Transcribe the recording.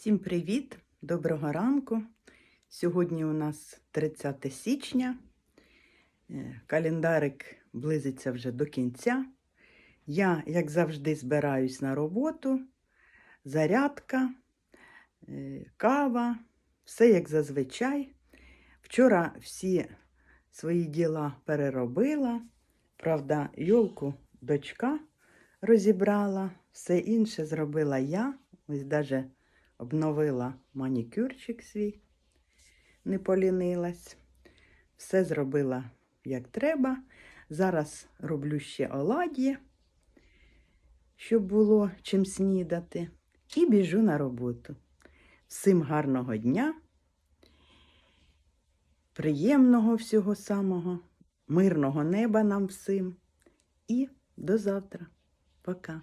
Всім привіт! Доброго ранку. Сьогодні у нас 30 січня. Е, Календарик близиться вже до кінця. Я, як завжди, збираюсь на роботу, зарядка, е, кава, все як зазвичай. Вчора всі свої діла переробила. Правда, йолку дочка розібрала, все інше зробила я. Ось даже обновила манікюрчик свій, не полінилась. Все зробила як треба. Зараз роблю ще олад'ї, щоб було чим снідати. І біжу на роботу. Всім гарного дня, приємного всього самого, мирного неба нам всім. І до завтра. Пока.